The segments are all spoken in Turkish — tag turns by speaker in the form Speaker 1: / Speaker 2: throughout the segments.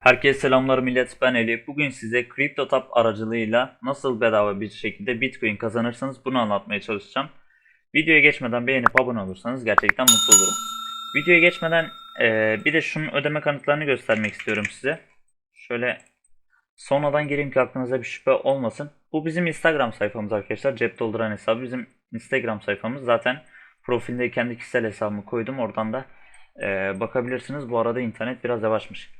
Speaker 1: Herkese selamlar millet ben Eli. Bugün size CryptoTap aracılığıyla nasıl bedava bir şekilde Bitcoin kazanırsınız bunu anlatmaya çalışacağım. Videoya geçmeden beğenip abone olursanız gerçekten mutlu olurum. Videoya geçmeden eee, bir de şunun ödeme kanıtlarını göstermek istiyorum size. Şöyle sonradan gireyim ki aklınıza bir şüphe olmasın. Bu bizim Instagram sayfamız arkadaşlar. Cep dolduran hesabı bizim Instagram sayfamız. Zaten profilde kendi kişisel hesabımı koydum. Oradan da eee, bakabilirsiniz. Bu arada internet biraz yavaşmış.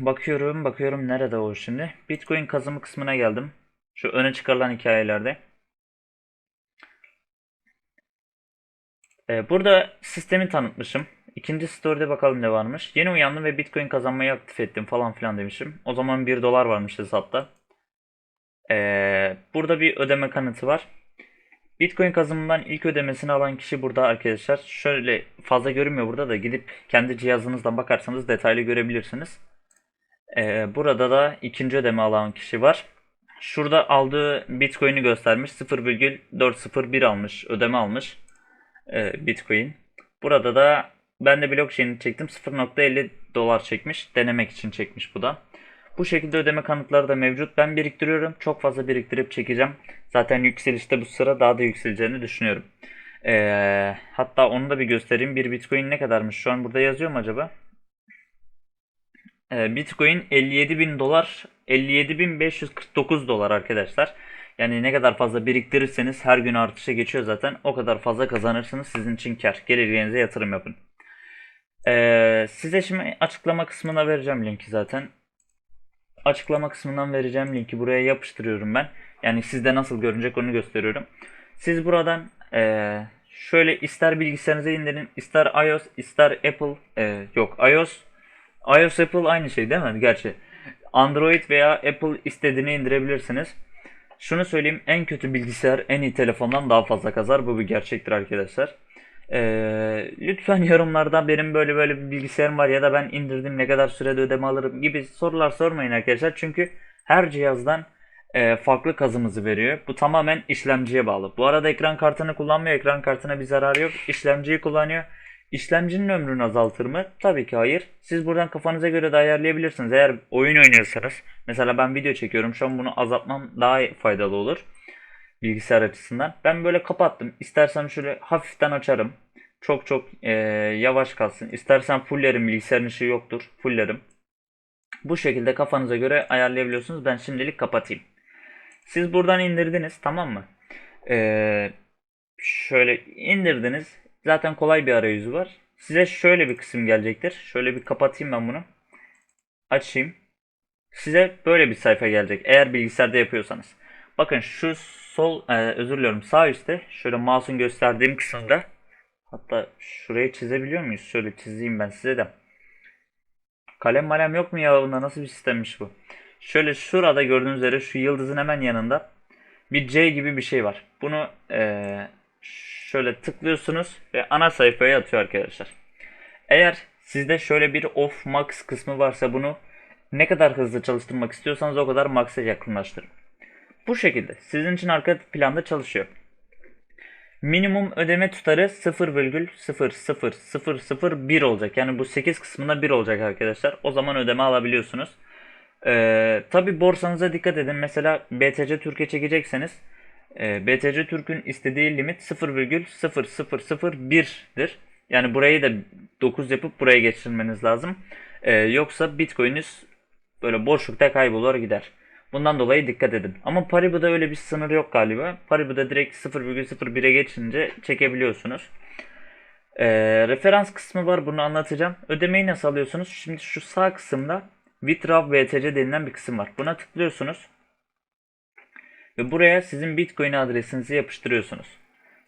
Speaker 1: Bakıyorum, bakıyorum nerede o şimdi? Bitcoin kazımı kısmına geldim. Şu öne çıkarılan hikayelerde. Ee, burada sistemi tanıtmışım. İkinci story'de bakalım ne varmış. Yeni uyandım ve Bitcoin kazanmayı aktif ettim falan filan demişim. O zaman 1 dolar varmış hesapta. Ee, burada bir ödeme kanıtı var. Bitcoin kazımından ilk ödemesini alan kişi burada arkadaşlar. Şöyle fazla görünmüyor burada da gidip kendi cihazınızdan bakarsanız detaylı görebilirsiniz. Ee, burada da ikinci ödeme alan kişi var. Şurada aldığı Bitcoin'i göstermiş. 0,401 almış. Ödeme almış. Ee, Bitcoin. Burada da ben de blockchain'i çektim. 0.50 dolar çekmiş. Denemek için çekmiş bu da. Bu şekilde ödeme kanıtları da mevcut. Ben biriktiriyorum. Çok fazla biriktirip çekeceğim. Zaten yükselişte bu sıra daha da yükseleceğini düşünüyorum. Ee, hatta onu da bir göstereyim. Bir Bitcoin ne kadarmış? Şu an burada yazıyor mu acaba? Ee, Bitcoin 57 bin dolar, 57.549 dolar arkadaşlar. Yani ne kadar fazla biriktirirseniz her gün artışa geçiyor zaten. O kadar fazla kazanırsınız. Sizin için kar. Geleceğinize yatırım yapın. Ee, size şimdi açıklama kısmına vereceğim linki zaten. Açıklama kısmından vereceğim linki buraya yapıştırıyorum ben. Yani sizde nasıl görünecek onu gösteriyorum. Siz buradan eee, şöyle ister bilgisayarınıza indirin, ister iOS, ister Apple, eee, yok iOS, iOS Apple aynı şey değil mi? Gerçi Android veya Apple istediğini indirebilirsiniz. Şunu söyleyeyim en kötü bilgisayar en iyi telefondan daha fazla kazar. Bu bir gerçektir arkadaşlar. Ee, lütfen yorumlarda benim böyle böyle bir bilgisayarım var ya da ben indirdim ne kadar sürede ödeme alırım gibi sorular sormayın arkadaşlar. Çünkü her cihazdan e, farklı kazımızı veriyor. Bu tamamen işlemciye bağlı. Bu arada ekran kartını kullanmıyor. Ekran kartına bir zararı yok. İşlemciyi kullanıyor. İşlemcinin ömrünü azaltır mı? Tabii ki hayır. Siz buradan kafanıza göre de ayarlayabilirsiniz. Eğer oyun oynuyorsanız, mesela ben video çekiyorum. Şu an bunu azaltmam daha faydalı olur bilgisayar açısından. Ben böyle kapattım. İstersem şöyle hafiften açarım. Çok çok eee, yavaş kalsın. İstersen fullerim bilgisayarın ışığı yoktur. Fullerim. Bu şekilde kafanıza göre ayarlayabiliyorsunuz. Ben şimdilik kapatayım. Siz buradan indirdiniz tamam mı? Eee, şöyle indirdiniz. Zaten kolay bir arayüzü var. Size şöyle bir kısım gelecektir. Şöyle bir kapatayım ben bunu. Açayım. Size böyle bir sayfa gelecek. Eğer bilgisayarda yapıyorsanız. Bakın şu sol e, özür diliyorum sağ üstte şöyle mouse'un gösterdiğim kısımda hatta şurayı çizebiliyor muyuz? Şöyle çizeyim ben size de. Kalem malem yok mu ya bunda nasıl bir sistemmiş bu? Şöyle şurada gördüğünüz üzere şu yıldızın hemen yanında bir C gibi bir şey var. Bunu e, şöyle tıklıyorsunuz ve ana sayfaya atıyor arkadaşlar. Eğer sizde şöyle bir off max kısmı varsa bunu ne kadar hızlı çalıştırmak istiyorsanız o kadar max'a yakınlaştırın. Bu şekilde sizin için arka planda çalışıyor. Minimum ödeme tutarı 0,00001 olacak. Yani bu 8 kısmında 1 olacak arkadaşlar. O zaman ödeme alabiliyorsunuz. Ee, Tabi borsanıza dikkat edin. Mesela BTC Türkiye çekecekseniz e, BTC Türk'ün istediği limit 0,0001'dir. Yani burayı da 9 yapıp buraya geçirmeniz lazım. Ee, yoksa Bitcoin'iniz böyle boşlukta kaybolur gider. Bundan dolayı dikkat edin. Ama Paribu'da öyle bir sınır yok galiba. Paribu'da direkt 0,01'e geçince çekebiliyorsunuz. Ee, referans kısmı var bunu anlatacağım. Ödemeyi nasıl alıyorsunuz? Şimdi şu sağ kısımda Withdraw BTC denilen bir kısım var. Buna tıklıyorsunuz. Ve buraya sizin Bitcoin adresinizi yapıştırıyorsunuz.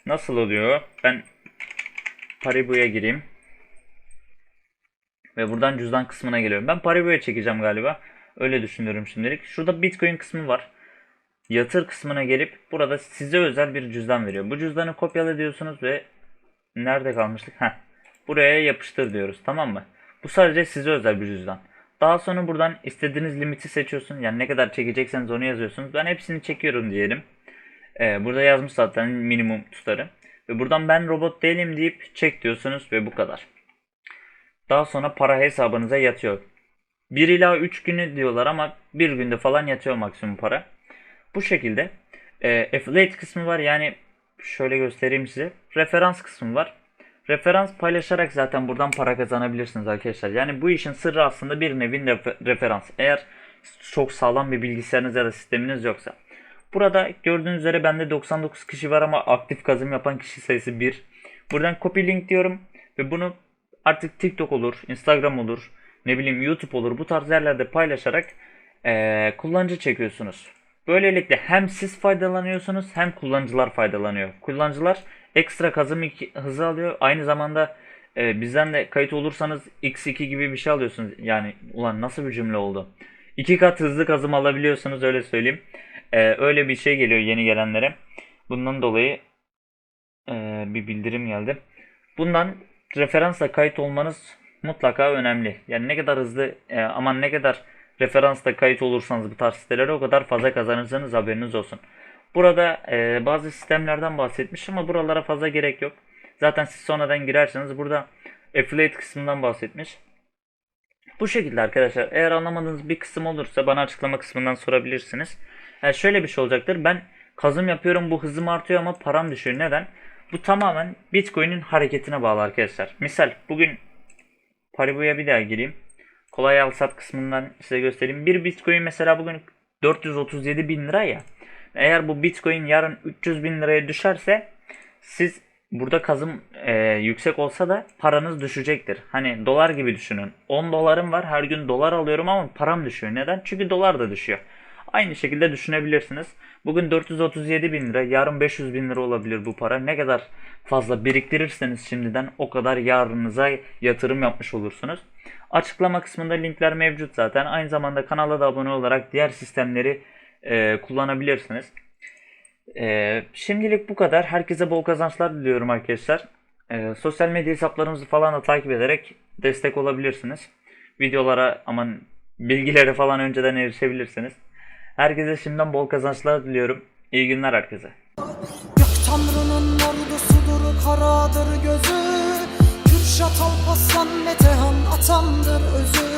Speaker 1: Nasıl oluyor? Ben Paribu'ya gireyim. Ve buradan cüzdan kısmına geliyorum. Ben Paribu'ya çekeceğim galiba. Öyle düşünüyorum şimdilik. Şurada Bitcoin kısmı var. Yatır kısmına gelip burada size özel bir cüzdan veriyor. Bu cüzdanı kopyala diyorsunuz ve nerede kalmıştık? Heh. Buraya yapıştır diyoruz. Tamam mı? Bu sadece size özel bir cüzdan. Daha sonra buradan istediğiniz limiti seçiyorsun. Yani ne kadar çekecekseniz onu yazıyorsunuz. Ben hepsini çekiyorum diyelim. Ee, burada yazmış zaten minimum tutarı. Ve buradan ben robot değilim deyip çek diyorsunuz ve bu kadar. Daha sonra para hesabınıza yatıyor. 1 ila 3 günü diyorlar ama bir günde falan yatıyor maksimum para. Bu şekilde. E, affiliate kısmı var yani şöyle göstereyim size. Referans kısmı var. Referans paylaşarak zaten buradan para kazanabilirsiniz arkadaşlar. Yani bu işin sırrı aslında bir nevi refe- referans. Eğer çok sağlam bir bilgisayarınız ya da sisteminiz yoksa. Burada gördüğünüz üzere bende 99 kişi var ama aktif kazım yapan kişi sayısı 1. Buradan copy link diyorum ve bunu artık TikTok olur, Instagram olur, ne bileyim YouTube olur bu tarz yerlerde paylaşarak eee, kullanıcı çekiyorsunuz. Böylelikle hem siz faydalanıyorsunuz hem kullanıcılar faydalanıyor. Kullanıcılar ekstra kazım hızı alıyor. Aynı zamanda e, bizden de kayıt olursanız x2 gibi bir şey alıyorsunuz. Yani ulan nasıl bir cümle oldu? İki kat hızlı kazım alabiliyorsunuz öyle söyleyeyim. E, öyle bir şey geliyor yeni gelenlere. Bundan dolayı e, bir bildirim geldi. Bundan referansla kayıt olmanız mutlaka önemli. Yani ne kadar hızlı e, aman ne kadar referansla kayıt olursanız bu tarz sitelere o kadar fazla kazanırsınız haberiniz olsun. Burada e, bazı sistemlerden bahsetmiş ama buralara fazla gerek yok. Zaten siz sonradan girerseniz burada affiliate kısmından bahsetmiş. Bu şekilde arkadaşlar. Eğer anlamadığınız bir kısım olursa bana açıklama kısmından sorabilirsiniz. Yani şöyle bir şey olacaktır. Ben kazım yapıyorum bu hızım artıyor ama param düşüyor. Neden? Bu tamamen Bitcoin'in hareketine bağlı arkadaşlar. Misal bugün Paribu'ya bir daha gireyim. Kolay al sat kısmından size göstereyim. Bir Bitcoin mesela bugün 437 bin lira ya. Eğer bu Bitcoin yarın 300 bin liraya düşerse siz burada kazım e, yüksek olsa da paranız düşecektir. Hani dolar gibi düşünün. 10 dolarım var her gün dolar alıyorum ama param düşüyor. Neden? Çünkü dolar da düşüyor. Aynı şekilde düşünebilirsiniz. Bugün 437 bin lira, yarın 500 bin lira olabilir bu para. Ne kadar fazla biriktirirseniz şimdiden o kadar yarınıza yatırım yapmış olursunuz. Açıklama kısmında linkler mevcut zaten. Aynı zamanda kanala da abone olarak diğer sistemleri e, kullanabilirsiniz. E, şimdilik bu kadar. Herkese bol kazançlar diliyorum arkadaşlar. E, sosyal medya hesaplarımızı falan da takip ederek destek olabilirsiniz. Videolara aman bilgilere falan önceden erişebilirsiniz. Herkese şimdiden bol kazançlar diliyorum. İyi günler herkese.
Speaker 2: Gök Tanrı'nın ordusudur karadır gözü Kürşat Alparslan Metehan atamdır özü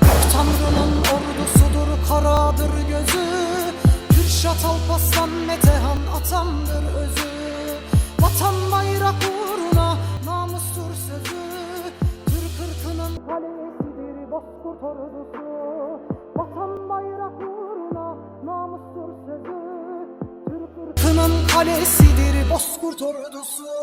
Speaker 2: Gök Tanrı'nın ordusudur karadır gözü Kürşat Alparslan Metehan atamdır özü Vatan bayrak uğruna kalesidir bozkurt ordusu